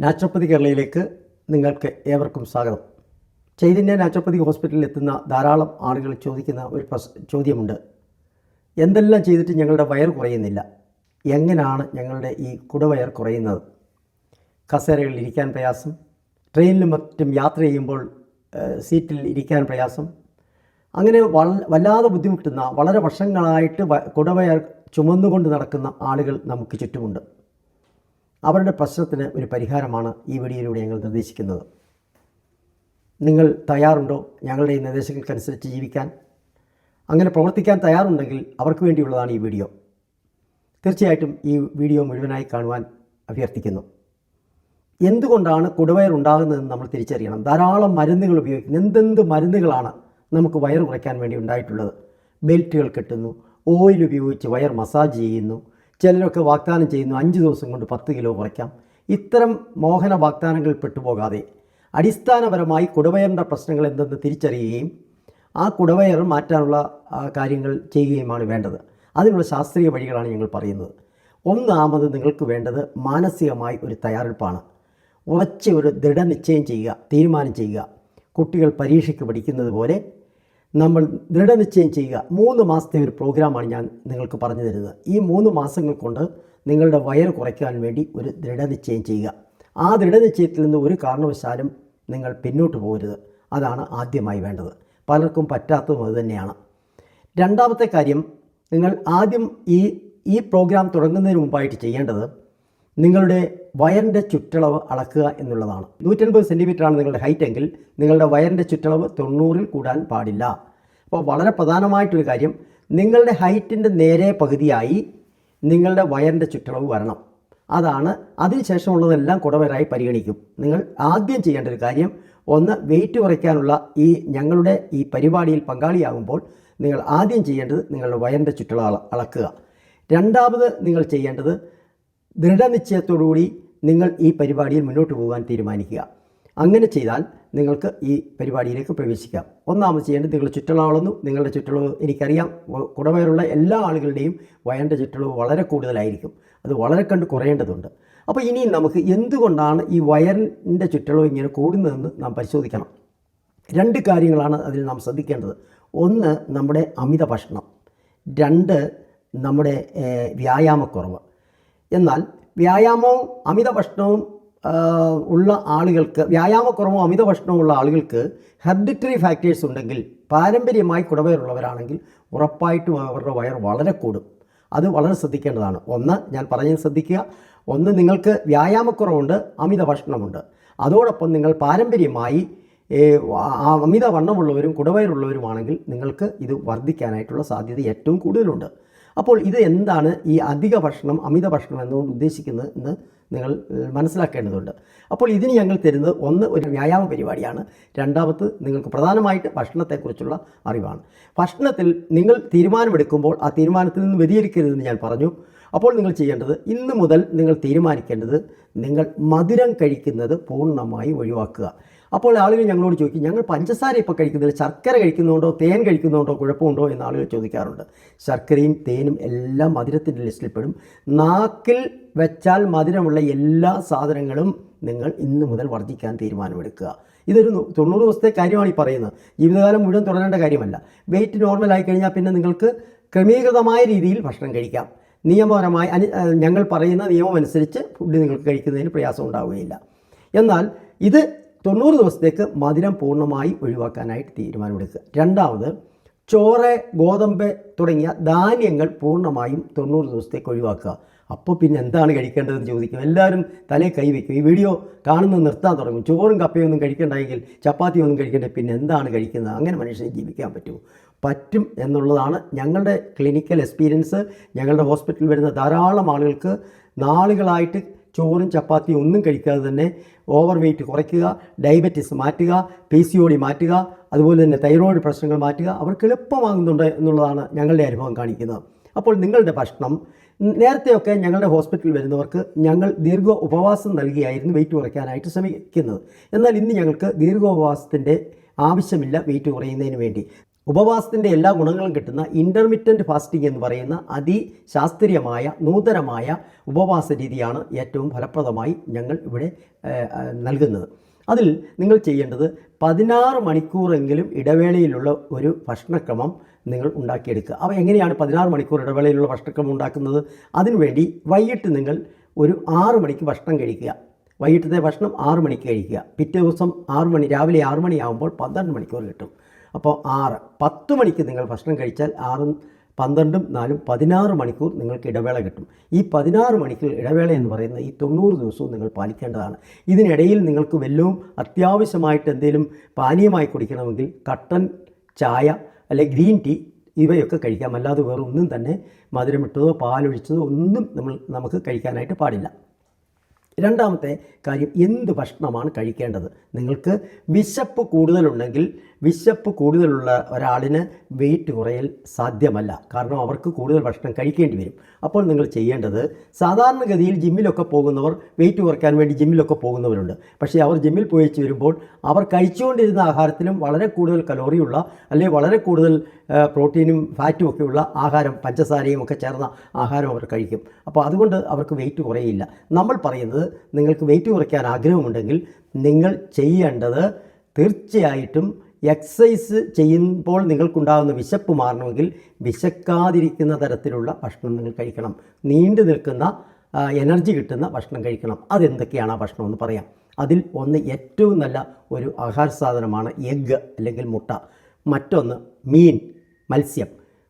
Naturopathy കേരളയിലേക്ക് നിങ്ങൾക്ക് ഏവർക്കും സ്വാഗതം. ചൈതന്യ നാച്ചുറോപ്പതി ഹോസ്പിറ്റലിൽ എത്തുന്ന ധാരാളം ആളുകൾ ചോദിക്കുന്ന ഒരു പ്രശ് ചോദ്യമുണ്ട്. എന്തെല്ലാം ചെയ്തിട്ട് ഞങ്ങളുടെ വയർ കുറയുന്നില്ല? എങ്ങനെയാണ് ഞങ്ങളുടെ ഈ കുടവയർ കുറയുന്നത്? കസേരകളിൽ ഇരിക്കാൻ പ്രയാസം ട്രെയിനിലും മറ്റും യാത്ര ചെയ്യുമ്പോൾ സീറ്റിൽ ഇരിക്കാൻ പ്രയാസം അങ്ങനെ വല്ലാതെ ബുദ്ധിമുട്ടുന്ന വളരെ വർഷങ്ങളായിട്ട് കുടവയർ ചുമന്നുകൊണ്ട് നടക്കുന്ന ആളുകൾ നമുക്ക് ചുറ്റുമുണ്ട്. അവരുടെ പ്രശ്നത്തിന് ഒരു പരിഹാരമാണ് ഈ വീഡിയോയിലൂടെ ഞങ്ങൾ നിർദ്ദേശിക്കുന്നത്. നിങ്ങൾ തയ്യാറുണ്ടോ? ഞങ്ങളുടെ ഈ നിർദ്ദേശങ്ങൾക്കനുസരിച്ച് ജീവിക്കാൻ. അങ്ങനെ പ്രവർത്തിക്കാൻ തയ്യാറുണ്ടെങ്കിൽ അവർക്ക് വേണ്ടിയുള്ളതാണ് ഈ വീഡിയോ. തീർച്ചയായിട്ടും ഈ വീഡിയോ മുഴുവനായി കാണുവാൻ അഭ്യർത്ഥിക്കുന്നു. എന്തുകൊണ്ടാണ് കുടവയർ ഉണ്ടാകുന്നതെന്ന് നമ്മൾ തിരിച്ചറിയണം. ധാരാളം മരുന്നുകൾ ഉപയോഗിക്കുന്നു. എന്തെന്ത് മരുന്നുകളാണ് നമുക്ക് വയർ കുറയ്ക്കാൻ വേണ്ടി ഉണ്ടായിട്ടുള്ളത്? ബെൽറ്റുകൾ കെട്ടുന്നു. ഓയിൽ ഉപയോഗിച്ച് വയർ മസാജ് ചെയ്യുന്നു. ചിലരൊക്കെ വാഗ്ദാനം ചെയ്യുന്നു അഞ്ച് ദിവസം കൊണ്ട് പത്ത് കിലോ കുറയ്ക്കാം. ഇത്തരം മോഹന വാഗ്ദാനങ്ങളിൽ പെട്ടുപോകാതെ അടിസ്ഥാനപരമായി കുടവയറിന്റെ പ്രശ്നങ്ങൾ എന്തെന്ന് തിരിച്ചറിയുകയും ആ കുടവയർ മാറ്റാനുള്ള കാര്യങ്ങൾ ചെയ്യുകയുമാണ് വേണ്ടത്. അതിനുള്ള ശാസ്ത്രീയ വഴികളാണ് ഞങ്ങൾ പറയുന്നത്. ഒന്നാമത് നിങ്ങൾക്ക് വേണ്ടത് മാനസികമായി ഒരു തയ്യാറെടുപ്പാണ്. ഉറച്ച ഒരു ദൃഢനിശ്ചയം ചെയ്യുക തീരുമാനം ചെയ്യുക. കുട്ടികൾ പരീക്ഷയ്ക്ക് പഠിക്കുന്നത് പോലെ നമ്മൾ ദൃഢനിശ്ചയം ചെയ്യുക. മൂന്ന് മാസത്തെ ഒരു പ്രോഗ്രാമാണ് ഞാൻ നിങ്ങൾക്ക് പറഞ്ഞു തരുന്നത്. ഈ മൂന്ന് മാസങ്ങൾ കൊണ്ട് നിങ്ങളുടെ വയർ കുറയ്ക്കാൻ വേണ്ടി ഒരു ദൃഢനിശ്ചയം ചെയ്യുക. ആ ദൃഢനിശ്ചയത്തിൽ നിന്ന് ഒരു കാരണവശാലും നിങ്ങൾ പിന്നോട്ട് പോകരുത്. അതാണ് ആദ്യമായി വേണ്ടത്. പലർക്കും പറ്റാത്തതും അതുതന്നെയാണ് രണ്ടാമത്തെ കാര്യം നിങ്ങൾ ആദ്യം ഈ ഈ പ്രോഗ്രാം തുടങ്ങുന്നതിന് മുമ്പായിട്ട് ചെയ്യേണ്ടത് നിങ്ങളുടെ വയറിന്റെ ചുറ്റളവ് അളക്കുക എന്നുള്ളതാണ്. നൂറ്റൻപത് സെന്റിമീറ്ററാണ് നിങ്ങളുടെ ഹൈറ്റ് എങ്കിൽ നിങ്ങളുടെ വയറിന്റെ ചുറ്റളവ് തൊണ്ണൂറിൽ കൂടാൻ പാടില്ല. അപ്പോൾ വളരെ പ്രധാനമായിട്ടൊരു കാര്യം നിങ്ങളുടെ ഹൈറ്റിന്റെ നേരെ പകുതിയായി നിങ്ങളുടെ വയറിന്റെ ചുറ്റളവ് വരണം. അതാണ് അതിനുശേഷമുള്ളതെല്ലാം കുടവരായി പരിഗണിക്കും. നിങ്ങൾ ആദ്യം ചെയ്യേണ്ട ഒരു കാര്യം ഒന്ന് വെയിറ്റ് കുറയ്ക്കാനുള്ള ഈ ഞങ്ങളുടെ ഈ പരിപാടിയിൽ പങ്കാളിയാകുമ്പോൾ നിങ്ങൾ ആദ്യം ചെയ്യേണ്ടത് നിങ്ങളുടെ വയറിന്റെ ചുറ്റളവ് അളക്കുക. രണ്ടാമത് നിങ്ങൾ ചെയ്യേണ്ടത് ദൃഢനിശ്ചയത്തോടുകൂടി നിങ്ങൾ ഈ പരിപാടിയിൽ മുന്നോട്ട് പോകാൻ തീരുമാനിക്കുക. അങ്ങനെ ചെയ്താൽ നിങ്ങൾക്ക് ഈ പരിപാടിയിലേക്ക് പ്രവേശിക്കാം. ഒന്നാമത് ചെയ്യേണ്ടത് നിങ്ങൾ ചുറ്റളവളന്നു നിങ്ങളുടെ ചുറ്റളവ് എനിക്കറിയാം. കുടവയറുള്ള എല്ലാ ആളുകളുടെയും വയറിന്റെ ചുറ്റളവ് വളരെ കൂടുതലായിരിക്കും. അത് വളരെ കണ്ട് കുറയേണ്ടതുണ്ട്. അപ്പോൾ ഇനി നമുക്ക് എന്തുകൊണ്ടാണ് ഈ വയറിന്റെ ചുറ്റളവ് ഇങ്ങനെ കൂടുന്നതെന്ന് നാം പരിശോധിക്കണം. രണ്ട് കാര്യങ്ങളാണ് അതിൽ നാം ശ്രദ്ധിക്കേണ്ടത്. ഒന്ന് നമ്മുടെ അമിത ഭക്ഷണം. രണ്ട് നമ്മുടെ വ്യായാമക്കുറവ്. എന്നാൽ വ്യായാമവും അമിത ഭക്ഷണവും ഉള്ള ആളുകൾക്ക് വ്യായാമക്കുറവും അമിത ഭക്ഷണവും ഉള്ള ആളുകൾക്ക് ഹെർഡിറ്ററി ഫാക്ടേഴ്സ് ഉണ്ടെങ്കിൽ പാരമ്പര്യമായി കുടവയറുള്ളവരാണെങ്കിൽ ഉറപ്പായിട്ടും അവരുടെ വയർ വളരെ കൂടും. അത് വളരെ ശ്രദ്ധിക്കേണ്ടതാണ്. ഒന്ന് ഞാൻ പറഞ്ഞത് ശ്രദ്ധിക്കുക. ഒന്ന് നിങ്ങൾക്ക് വ്യായാമക്കുറവുണ്ട് അമിത ഭക്ഷണമുണ്ട് അതോടൊപ്പം നിങ്ങൾ പാരമ്പര്യമായി അമിത വണ്ണമുള്ളവരും കുടവയറുള്ളവരുമാണെങ്കിൽ നിങ്ങൾക്ക് ഇത് വർദ്ധിക്കാനായിട്ടുള്ള സാധ്യത ഏറ്റവും കൂടുതലുണ്ട്. അപ്പോൾ ഇത് എന്താണ് ഈ അധിക ഭക്ഷണം അമിത ഭക്ഷണം എന്നുകൊണ്ട് ഉദ്ദേശിക്കുന്നത് എന്ന് നിങ്ങൾ മനസ്സിലാക്കേണ്ടതുണ്ട്. അപ്പോൾ ഇതിന് ഞങ്ങൾ തരുന്നത് ഒന്ന് ഒരു വ്യായാമ പരിപാടിയാണ്. രണ്ടാമത് നിങ്ങൾക്ക് പ്രധാനമായിട്ട് ഭക്ഷണത്തെക്കുറിച്ചുള്ള അറിവാണ്. ഭക്ഷണത്തിൽ നിങ്ങൾ തീരുമാനമെടുക്കുമ്പോൾ ആ തീരുമാനത്തിൽ നിന്ന് വ്യതിചരിക്കരുതെന്ന് ഞാൻ പറഞ്ഞു. അപ്പോൾ നിങ്ങൾ ചെയ്യേണ്ടത് ഇന്ന് മുതൽ നിങ്ങൾ തീരുമാനിക്കേണ്ടത് നിങ്ങൾ മധുരം കഴിക്കുന്നത് പൂർണമായി ഒഴിവാക്കുക. അപ്പോൾ ആളുകൾ ഞങ്ങളോട് ചോദിക്കും ഞങ്ങൾ പഞ്ചസാര ഇപ്പോൾ കഴിക്കുന്നില്ല ശർക്കര കഴിക്കുന്നുണ്ടോ തേൻ കഴിക്കുന്നുണ്ടോ കുഴപ്പമുണ്ടോ? എന്ന് ആളുകൾ ചോദിക്കാറുണ്ട്. ശർക്കരയും തേനും എല്ലാം മധുരത്തിന്റെ ലിസ്റ്റിൽപ്പെടും നാക്കിൽ വെച്ചാൽ മധുരമുള്ള എല്ലാ സാധനങ്ങളും നിങ്ങൾ ഇന്ന് മുതൽ വർദ്ധിക്കാൻ തീരുമാനമെടുക്കുക. ഇതൊരു തൊണ്ണൂറ് ദിവസത്തെ കാര്യമാണ് ഈ പറയുന്നത്. ജീവിതകാലം മുഴുവൻ തുടരേണ്ട കാര്യമല്ല. വെയിറ്റ് ആയി കഴിഞ്ഞാൽ പിന്നെ നിങ്ങൾക്ക് ക്രമീകൃതമായ രീതിയിൽ ഭക്ഷണം കഴിക്കാം. നിയമപരമായി അനു ഞങ്ങൾ പറയുന്ന നിയമമനുസരിച്ച് ഫുഡ് നിങ്ങൾക്ക് കഴിക്കുന്നതിന് പ്രയാസം ഉണ്ടാവുകയില്ല. എന്നാൽ ഇത് തൊണ്ണൂറ് ദിവസത്തേക്ക് മധുരം പൂർണമായി ഒഴിവാക്കാനായിട്ട് തീരുമാനമെടുക്കുക. രണ്ടാമത് ചോറ് ഗോതമ്പ് തുടങ്ങിയ ധാന്യങ്ങൾ പൂർണമായും തൊണ്ണൂറ് ദിവസത്തേക്ക് ഒഴിവാക്കുക. അപ്പോൾ പിന്നെ എന്താണ് കഴിക്കേണ്ടതെന്ന് ചോദിക്കും. എല്ലാവരും തലേ കൈവയ്ക്കും ഈ വീഡിയോ കാണുന്നത് നിർത്താൻ തുടങ്ങും. ചോറും കപ്പയൊന്നും കഴിക്കണ്ടെങ്കിൽ ചപ്പാത്തി ഒന്നും കഴിക്കണ്ട പിന്നെ എന്താണ് കഴിക്കുന്നത്? അങ്ങനെ മനുഷ്യന് ജീവിക്കാൻ പറ്റുമോ? പറ്റും എന്നുള്ളതാണ് ഞങ്ങളുടെ ക്ലിനിക്കൽ എക്സ്പീരിയൻസ് ഞങ്ങളുടെ ഹോസ്പിറ്റലിൽ വരുന്ന ധാരാളം ആളുകൾക്ക് നാളുകളായിട്ട് ചോറും ചപ്പാത്തിയും ഒന്നും കഴിക്കാതെ തന്നെ ഓവർ വെയിറ്റ് കുറയ്ക്കുക ഡയബറ്റിസ് മാറ്റുക പി സി ഒ ഡി മാറ്റുക അതുപോലെ തന്നെ തൈറോയിഡ് പ്രശ്നങ്ങൾ മാറ്റുക അവർക്ക് എളുപ്പമാകുന്നുണ്ട് എന്നുള്ളതാണ് ഞങ്ങളുടെ അനുഭവം കാണിക്കുന്നത്. അപ്പോൾ നിങ്ങളുടെ ഭക്ഷണം നേരത്തെയൊക്കെ ഞങ്ങളുടെ ഹോസ്പിറ്റലിൽ വരുന്നവർക്ക് ഞങ്ങൾ ദീർഘ ഉപവാസം നൽകിയായിരുന്നു വെയിറ്റ് കുറയ്ക്കാനായിട്ട് ശ്രമിക്കുന്നത്. എന്നാൽ ഇന്ന് ഞങ്ങൾക്ക് ദീർഘോപവാസത്തിന്റെ ആവശ്യമില്ല വെയിറ്റ് കുറയുന്നതിന് വേണ്ടി. ഉപവാസത്തിന്റെ എല്ലാ ഗുണങ്ങളും കിട്ടുന്ന ഇന്റർമിറ്റന്റ് ഫാസ്റ്റിംഗ് എന്ന് പറയുന്ന അതിശാസ്ത്രീയമായ നൂതനമായ ഉപവാസ രീതിയാണ് ഏറ്റവും ഫലപ്രദമായി ഞങ്ങൾ ഇവിടെ നൽകുന്നത്. അതിൽ നിങ്ങൾ ചെയ്യേണ്ടത് പതിനാറ് മണിക്കൂറെങ്കിലും ഇടവേളയിലുള്ള ഒരു ഭക്ഷണക്രമം നിങ്ങൾ ഉണ്ടാക്കിയെടുക്കുക. അപ്പോൾ എങ്ങനെയാണ് പതിനാറ് മണിക്കൂർ ഇടവേളയിലുള്ള ഭക്ഷണക്രമം ഉണ്ടാക്കുന്നത്? അതിനുവേണ്ടി വൈകിട്ട് നിങ്ങൾ ഒരു ആറ് മണിക്ക് ഭക്ഷണം കഴിക്കുക. വൈകിട്ടത്തെ ഭക്ഷണം ആറ് മണിക്ക് കഴിക്കുക. പിറ്റേ ദിവസം ആറ് മണി രാവിലെ ആറ് മണിയാകുമ്പോൾ പന്ത്രണ്ട് മണിക്കൂർ കിട്ടും. അപ്പോൾ ആറ് പത്ത് മണിക്ക് നിങ്ങൾ ഭക്ഷണം കഴിച്ചാൽ ആറും പന്ത്രണ്ടും നാലും പതിനാറ് മണിക്കൂർ നിങ്ങൾക്ക് ഇടവേള കിട്ടും. ഈ പതിനാറ് മണിക്കൂർ ഇടവേള എന്ന് പറയുന്നത് ഈ തൊണ്ണൂറ് ദിവസവും നിങ്ങൾ പാലിക്കേണ്ടതാണ്. ഇതിനിടയിൽ നിങ്ങൾക്ക് വല്ലതും അത്യാവശ്യമായിട്ട് എന്തെങ്കിലും പാനീയമായി കുടിക്കണമെങ്കിൽ കട്ടൻ ചായ അല്ലെ ഗ്രീൻ ടീ ഇവയൊക്കെ കഴിക്കാം. അല്ലാതെ വേറെ ഒന്നും തന്നെ മധുരമിട്ടതോ പാലൊഴിച്ചതോ ഒന്നും നമ്മൾ നമുക്ക് കഴിക്കാനായിട്ട് പാടില്ല. രണ്ടാമത്തെ കാര്യം എന്ത് ഭക്ഷണമാണ് കഴിക്കേണ്ടത്? നിങ്ങൾക്ക് വിശപ്പ് കൂടുതലുണ്ടെങ്കിൽ വിശപ്പ് കൂടുതലുള്ള ഒരാളിന് വെയിറ്റ് കുറയൽ സാധ്യമല്ല. കാരണം അവർക്ക് കൂടുതൽ ഭക്ഷണം കഴിക്കേണ്ടി വരും. അപ്പോൾ നിങ്ങൾ ചെയ്യേണ്ടത് സാധാരണഗതിയിൽ ജിമ്മിലൊക്കെ പോകുന്നവർ വെയിറ്റ് കുറയ്ക്കാൻ വേണ്ടി ജിമ്മിലൊക്കെ പോകുന്നവരുണ്ട്. പക്ഷേ അവർ ജിമ്മിൽ പോയി വരുമ്പോൾ അവർ കഴിച്ചുകൊണ്ടിരുന്ന ആഹാരത്തിലും വളരെ കൂടുതൽ കലോറിയുള്ള അല്ലെങ്കിൽ വളരെ കൂടുതൽ പ്രോട്ടീനും ഫാറ്റും ഒക്കെയുള്ള ആഹാരം പഞ്ചസാരയും ഒക്കെ ചേർന്ന ആഹാരം അവർ കഴിക്കും. അപ്പോൾ അതുകൊണ്ട് അവർക്ക് വെയിറ്റ് കുറയില്ല നമ്മൾ പറയുന്നത് നിങ്ങൾക്ക് വെയിറ്റ് കുറയ്ക്കാൻ ആഗ്രഹമുണ്ടെങ്കിൽ നിങ്ങൾ ചെയ്യേണ്ടത് തീർച്ചയായിട്ടും എക്സസൈസ് ചെയ്യുമ്പോൾ നിങ്ങൾക്കുണ്ടാകുന്ന വിശപ്പ് മാറണമെങ്കിൽ വിശക്കാതിരിക്കുന്ന തരത്തിലുള്ള ഭക്ഷണം നിങ്ങൾ കഴിക്കണം. നീണ്ടു നിൽക്കുന്ന എനർജി കിട്ടുന്ന ഭക്ഷണം കഴിക്കണം. അതെന്തൊക്കെയാണ് ആ ഭക്ഷണം എന്ന് പറയാം. അതിൽ ഒന്ന് ഏറ്റവും നല്ല ഒരു ആഹാര സാധനമാണ് എഗ്ഗ് അല്ലെങ്കിൽ മുട്ട. മറ്റൊന്ന് മീൻ മത്സ്യം.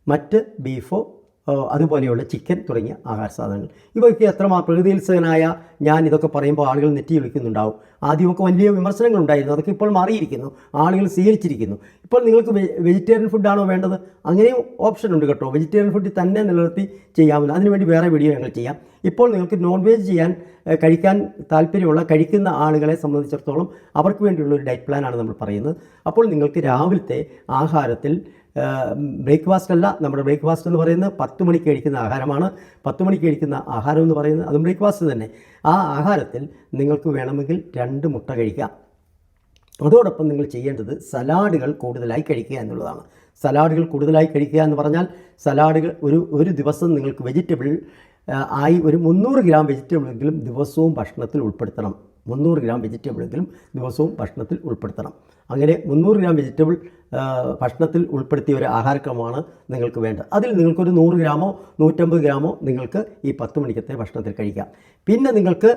മറ്റ് ബീഫോ അതുപോലെയുള്ള ചിക്കൻ തുടങ്ങിയ ആഹാര സാധനങ്ങൾ. ഇവയ്ക്ക് എത്രമാത്രം പ്രകൃതിത്സകനായ ഞാൻ ഇതൊക്കെ പറയുമ്പോൾ ആളുകൾ നെറ്റി വിളിക്കുന്നുണ്ടാവും. ആദ്യമൊക്കെ വലിയ വിമർശനങ്ങൾ ഉണ്ടായിരുന്നു അതൊക്കെ ഇപ്പോൾ മാറിയിരിക്കുന്നു. ആളുകൾ സ്വീകരിച്ചിരിക്കുന്നു. ഇപ്പോൾ നിങ്ങൾക്ക് വെജിറ്റേറിയൻ ഫുഡാണോ വേണ്ടത്? അങ്ങനെയും ഓപ്ഷൻ ഉണ്ട് കേട്ടോ. വെജിറ്റേറിയൻ ഫുഡ് തന്നെ നിലനിർത്തി ചെയ്യാവുന്ന അതിനുവേണ്ടി വേറെ വീഡിയോ ഞങ്ങൾ ചെയ്യാം. ഇപ്പോൾ നിങ്ങൾക്ക് നോൺ വെജ് ചെയ്യാൻ കഴിക്കാൻ താല്പര്യമുള്ള കഴിക്കുന്ന ആളുകളെ സംബന്ധിച്ചിടത്തോളം അവർക്ക് വേണ്ടിയുള്ള ഒരു ഡയറ്റ് പ്ലാനാണ് നമ്മൾ പറയുന്നത്. അപ്പോൾ നിങ്ങൾക്ക് രാവിലത്തെ ആഹാരത്തിൽ ബ്രേക്ക്ഫാസ്റ്റ് അല്ല നമ്മുടെ ബ്രേക്ക്ഫാസ്റ്റ് എന്ന് പറയുന്നത് പത്ത് മണിക്ക് കഴിക്കുന്ന ആഹാരമാണ്. പത്ത് മണിക്ക് കഴിക്കുന്ന ആഹാരം എന്ന് പറയുന്നത് അതും ബ്രേക്ക്ഫാസ്റ്റ് തന്നെ. ആ ആഹാരത്തിൽ നിങ്ങൾക്ക് വേണമെങ്കിൽ രണ്ട് മുട്ട കഴിക്കാം. അതോടൊപ്പം നിങ്ങൾ ചെയ്യേണ്ടത് സലാഡുകൾ കൂടുതലായി കഴിക്കുക എന്നുള്ളതാണ്. സലാഡുകൾ കൂടുതലായി കഴിക്കുക എന്ന് പറഞ്ഞാൽ സലാഡുകൾ ഒരു ഒരു ദിവസം നിങ്ങൾക്ക് വെജിറ്റബിൾ ആയി ഒരു മുന്നൂറ് ഗ്രാം വെജിറ്റബിളെങ്കിലും ദിവസവും ഭക്ഷണത്തിൽ ഉൾപ്പെടുത്തണം. മുന്നൂറ് ഗ്രാം വെജിറ്റബിളെങ്കിലും ദിവസവും ഭക്ഷണത്തിൽ ഉൾപ്പെടുത്തണം. അങ്ങനെ മുന്നൂറ് ഗ്രാം വെജിറ്റബിൾ ഭക്ഷണത്തിൽ ഉൾപ്പെടുത്തിയ ഒരു ആഹാരക്രമമാണ് നിങ്ങൾക്ക് വേണ്ടത്. അതിൽ നിങ്ങൾക്കൊരു നൂറ് ഗ്രാമോ നൂറ്റമ്പത് ഗ്രാമോ നിങ്ങൾക്ക് ഈ പത്ത് മണിക്കത്തെ ഭക്ഷണത്തിൽ കഴിക്കാം. പിന്നെ നിങ്ങൾക്ക്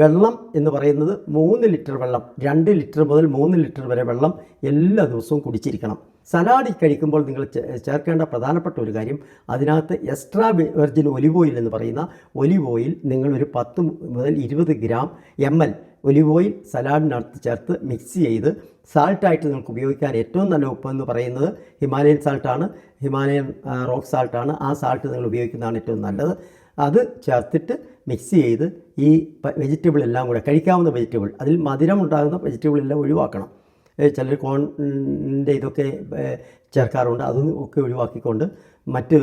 വെള്ളം എന്ന് പറയുന്നത് മൂന്ന് ലിറ്റർ വെള്ളം രണ്ട് ലിറ്റർ മുതൽ മൂന്ന് ലിറ്റർ വരെ വെള്ളം എല്ലാ ദിവസവും കുടിച്ചിരിക്കണം. സലാഡ് കഴിക്കുമ്പോൾ നിങ്ങൾ ചേർക്കേണ്ട പ്രധാനപ്പെട്ട ഒരു കാര്യം അതിനകത്ത് എക്സ്ട്രാ വെർജിൻ ഒലിവ് ഓയിൽ എന്ന് പറയുന്ന ഒലിവ് ഓയിൽ നിങ്ങളൊരു പത്ത് മുതൽ ഇരുപത് gram M L olive oil സലാഡിനകത്ത് ചേർത്ത് മിക്സ് ചെയ്ത് സാൾട്ടായിട്ട് നിങ്ങൾക്ക് ഉപയോഗിക്കാൻ ഏറ്റവും നല്ല ഉപ്പ് എന്ന് പറയുന്നത് ഹിമാലയൻ സാൾട്ടാണ് ഹിമാലയൻ റോക്ക് സാൾട്ടാണ് ആ സാൾട്ട് നിങ്ങൾ ഉപയോഗിക്കുന്നതാണ് ഏറ്റവും നല്ലത്. അത് ചേർത്തിട്ട് മിക്സ് ചെയ്ത് ഈ വെജിറ്റബിൾ എല്ലാം കൂടെ കഴിക്കാവുന്ന വെജിറ്റബിൾ അതിൽ മധുരം ഉണ്ടാകുന്ന വെജിറ്റബിൾ എല്ലാം ഒഴിവാക്കണം. ചിലർ കോണിന്റെ ഇതൊക്കെ ചേർക്കാറുണ്ട്. അതും ഒക്കെ ഒഴിവാക്കിക്കൊണ്ട് മറ്റ്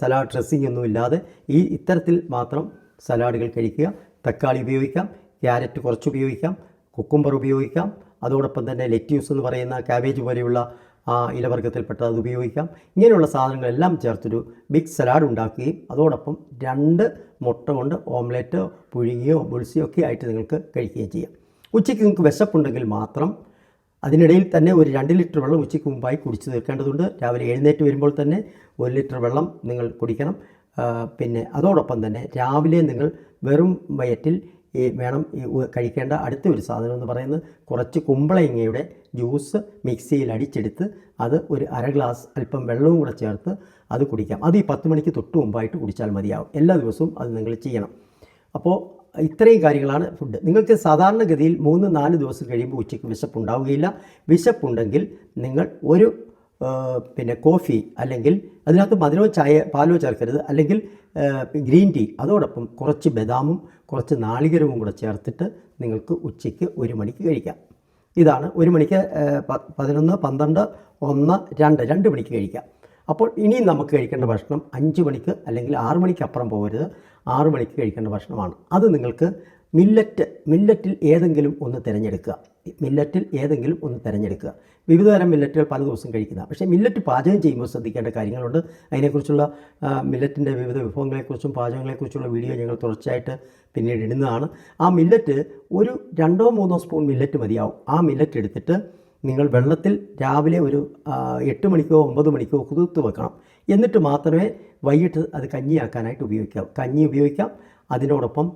സലാഡ് ഡ്രസ്സിംഗ് ഒന്നും ഇല്ലാതെ ഈ ഇത്തരത്തിൽ മാത്രം സലാഡുകൾ കഴിക്കുക. തക്കാളി ഉപയോഗിക്കാം. ക്യാരറ്റ് കുറച്ച് ഉപയോഗിക്കാം കുക്കുംബർ ഉപയോഗിക്കാം അതോടൊപ്പം തന്നെ ലെറ്റ്യൂസ് എന്ന് പറയുന്ന കാബേജ് പോലെയുള്ള ആ ഇലവർഗത്തിൽപ്പെട്ട അത് ഉപയോഗിക്കാം. ഇങ്ങനെയുള്ള സാധനങ്ങളെല്ലാം ചേർത്തൊരു ബിഗ് സലാഡ് ഉണ്ടാക്കുകയും അതോടൊപ്പം രണ്ട് മുട്ട കൊണ്ട് ഓംലെറ്റ് പുഴുങ്ങിയോ ബുൾസിയോ ഒക്കെ ആയിട്ട് നിങ്ങൾക്ക് കഴിക്കുകയും ചെയ്യാം. ഉച്ചയ്ക്ക് നിങ്ങൾക്ക് വിശപ്പുണ്ടെങ്കിൽ മാത്രം അതിനിടയിൽ തന്നെ ഒരു രണ്ട് ലിറ്റർ വെള്ളം ഉച്ചയ്ക്ക് മുമ്പായി കുടിച്ചു തീർക്കേണ്ടതുണ്ട്. രാവിലെ എഴുന്നേറ്റ് വരുമ്പോൾ തന്നെ ഒരു ലിറ്റർ വെള്ളം നിങ്ങൾ കുടിക്കണം. പിന്നെ അതോടൊപ്പം തന്നെ രാവിലെ നിങ്ങൾ വെറും വയറ്റിൽ ഈ വേണം കഴിക്കേണ്ട അടുത്ത ഒരു സാധനം എന്ന് പറയുന്നത് കുറച്ച് കുമ്പളങ്ങയുടെ ജ്യൂസ് മിക്സിയിൽ അടിച്ചെടുത്ത് അത് ഒരു അര ഗ്ലാസ് അല്പം വെള്ളവും കൂടെ ചേർത്ത് അത് കുടിക്കാം. അത് ഈ പത്ത് മണിക്ക് തൊട്ട് മുമ്പായിട്ട് കുടിച്ചാൽ മതിയാവും. എല്ലാ ദിവസവും അത് നിങ്ങൾ ചെയ്യണം. അപ്പോൾ ഇത്രയും കാര്യങ്ങളാണ് ഫുഡ്. നിങ്ങൾക്ക് സാധാരണഗതിയിൽ മൂന്ന് നാല് ദിവസം കഴിയുമ്പോൾ ഉച്ചയ്ക്ക് വിശപ്പുണ്ടാവുകയില്ല. വിശപ്പുണ്ടെങ്കിൽ നിങ്ങൾ ഒരു പിന്നെ കോഫി അല്ലെങ്കിൽ അതിനകത്ത് മധുരമോ ചായ പാലോ ചേർക്കരുത്. അല്ലെങ്കിൽ ഗ്രീൻ ടീ അതോടൊപ്പം കുറച്ച് ബദാമും കുറച്ച് നാളികരവും കൂടെ ചേർത്തിട്ട് നിങ്ങൾക്ക് ഉച്ചയ്ക്ക് ഒരു മണിക്ക് കഴിക്കാം. ഇതാണ് ഒരു മണിക്ക് പതിനൊന്ന് പന്ത്രണ്ട് ഒന്ന് രണ്ട് രണ്ട് മണിക്ക് കഴിക്കാം. അപ്പോൾ ഇനിയും നമുക്ക് കഴിക്കേണ്ട ഭക്ഷണം അഞ്ച് മണിക്ക് അല്ലെങ്കിൽ ആറ് മണിക്ക് അപ്പുറം പോകരുത്. ആറ് മണിക്ക് കഴിക്കേണ്ട ഭക്ഷണമാണ്. അത് നിങ്ങൾക്ക് മില്ലറ്റ് മില്ലറ്റിൽ ഏതെങ്കിലും ഒന്ന് തിരഞ്ഞെടുക്കുക. മില്ലറ്റിൽ ഏതെങ്കിലും ഒന്ന് തിരഞ്ഞെടുക്കുക. വിവിധ തരം മില്ലറ്റുകൾ പല ദിവസം കഴിക്കുന്ന. പക്ഷേ മില്ലറ്റ് പാചകം ചെയ്യുമ്പോൾ ശ്രദ്ധിക്കേണ്ട കാര്യങ്ങളുണ്ട്. അതിനെക്കുറിച്ചുള്ള മില്ലറ്റിന്റെ വിവിധ വിഭവങ്ങളെക്കുറിച്ചും പാചകങ്ങളെക്കുറിച്ചുള്ള വീഡിയോ ഞങ്ങൾ തുടർച്ചയായിട്ട് പിന്നീട് ഇടുന്നതാണ്. ആ മില്ലറ്റ് ഒരു രണ്ടോ മൂന്നോ സ്പൂൺ മില്ലറ്റ് മതിയാവും. ആ മില്ലറ്റ് എടുത്തിട്ട് നിങ്ങൾ വെള്ളത്തിൽ രാവിലെ ഒരു എട്ട് മണിക്കോ ഒമ്പത് മണിക്കോ കുതിർത്ത് വെക്കണം. എന്നിട്ട് മാത്രമേ വൈകിട്ട് അത് കഞ്ഞിയാക്കാനായിട്ട് ഉപയോഗിക്കാം. കഞ്ഞി ഉപയോഗിക്കാം. അതിനോടൊപ്പം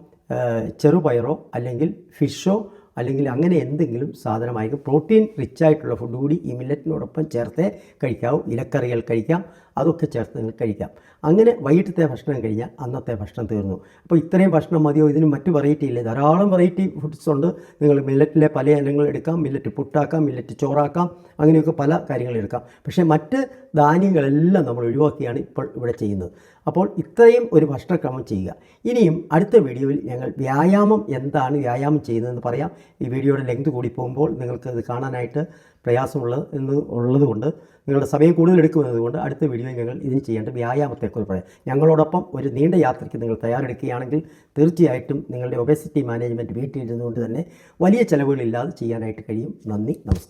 ചെറുപയറോ അല്ലെങ്കിൽ ഫിഷോ അല്ലെങ്കിൽ അങ്ങനെ എന്തെങ്കിലും സാധനമായിരിക്കും പ്രോട്ടീൻ റിച്ച് ആയിട്ടുള്ള ഫുഡ് കൂടി ഈ മില്ലറ്റിനോടൊപ്പം ചേർത്തേ കഴിക്കാവൂ. ഇലക്കറികൾ കഴിക്കാം. അതൊക്കെ ചേർത്ത് നിങ്ങൾ കഴിക്കാം. അങ്ങനെ വൈകിട്ടത്തെ ഭക്ഷണം കഴിഞ്ഞാൽ അന്നത്തെ ഭക്ഷണം തീർന്നു. അപ്പോൾ ഇത്രയും ഭക്ഷണം മതിയോ? ഇതിന് മറ്റ് വെറൈറ്റി ഇല്ലേ? ധാരാളം വെറൈറ്റി ഫുഡ്സ് ഉണ്ട്. നിങ്ങൾ മില്ലറ്റിലെ പല ഇനങ്ങൾ എടുക്കാം. മില്ലറ്റ് പുട്ടാക്കാം. മില്ലറ്റ് ചോറാക്കാം. അങ്ങനെയൊക്കെ പല കാര്യങ്ങൾ എടുക്കാം. പക്ഷേ മറ്റ് ധാന്യങ്ങളെല്ലാം നമ്മൾ ഒഴിവാക്കിയാണ് ഇപ്പോൾ ഇവിടെ ചെയ്യുന്നത്. അപ്പോൾ ഇത്രയും ഒരു ഭക്ഷണക്രമം ചെയ്യുക. ഇനിയും അടുത്ത വീഡിയോയിൽ ഞങ്ങൾ വ്യായാമം എന്താണ് വ്യായാമം ചെയ്യുന്നതെന്ന് പറയാം. ഈ വീഡിയോയുടെ ലെങ്ത് കൂടി പോകുമ്പോൾ നിങ്ങൾക്ക് അത് കാണാനായിട്ട് പ്രയാസമുള്ളത് എന്ന് ഉള്ളതുകൊണ്ട് നിങ്ങളുടെ സമയം കൂടുതൽ എടുക്കുന്നതുകൊണ്ട് അടുത്ത വീഡിയോയിൽ ഞങ്ങൾ ഇതിന് ചെയ്യേണ്ട വ്യായാമത്തെക്കുറിച്ച് പറയാം. ഞങ്ങളോടൊപ്പം ഒരു നീണ്ട യാത്രയ്ക്ക് നിങ്ങൾ തയ്യാറെടുക്കുകയാണെങ്കിൽ തീർച്ചയായിട്ടും നിങ്ങളുടെ ഒബേസിറ്റി മാനേജ്മെന്റ് വീട്ടിലിരുന്നുകൊണ്ട് തന്നെ വലിയ ചിലവുകളില്ലാതെ ചെയ്യാനായിട്ട് കഴിയും. നന്ദി നമസ്കാരം.